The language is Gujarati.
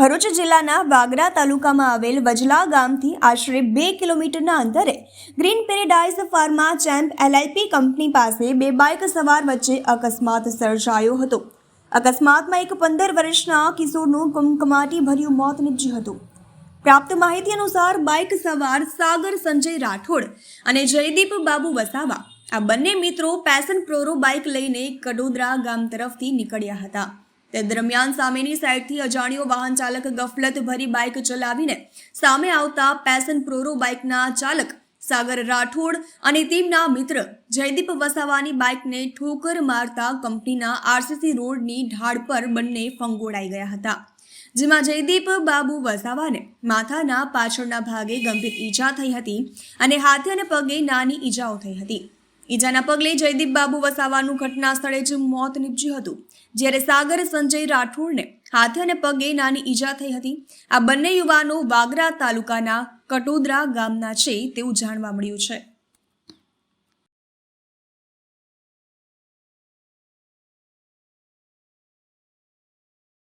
ભરૂચ જિલ્લાના વાગરા તાલુકામાં આવેલ વજલા ગામથી આશરે બે કિલોમીટરના અંતરે green paradise pharma champ LIP company પાસે બે બાઇક સવાર વચ્ચે અકસ્માત સર્જાયો હતો. અકસ્માતમાં એક પંદર વર્ષના કિશોરનું કમકમાટી ભર્યું મોત નીપજ્યું હતું. પ્રાપ્ત માહિતી અનુસાર બાઇક સવાર સાગર સંજય રાઠોડ અને જયદીપ બાબુ વસાવા આ બંને મિત્રો પેશન પ્રોરો બાઇક લઈને કડોદરા ગામ તરફથી નીકળ્યા હતા. તે દરમિયાન સામેની સાઈડથી અજાણ્યો વાહન ચાલક ગફલત ભરી બાઇક ચલાવીને સામે આવતા પેશન પ્રોરો બાઇકના ચાલક સાગર રાઠોડ અને તેમના મિત્ર જયદીપ વસાવાની બાઇકને ઠોકર મારતા કંપનીના આરસીસી રોડની ઢાળ પર બંને ફંગોળાઈ ગયા હતા, જેમાં જયદીપ બાબુ વસાવાને માથાના પાછળના ભાગે ગંભીર ઈજા થઈ હતી અને હાથે અને પગે નાની ઈજાઓ થઈ હતી. ઈજાના પગલે જયદીપ બાબુ વસાવાનું ઘટના સ્થળે જ મોત નીપજ્યું હતું. જ્યારે સાગર સંજય રાઠોડને હાથે અને પગે નાની ઈજા થઈ હતી, આ બંને યુવાનો વાગરા તાલુકાના કટોદરા ગામના છે તેવું જાણવા મળ્યું છે.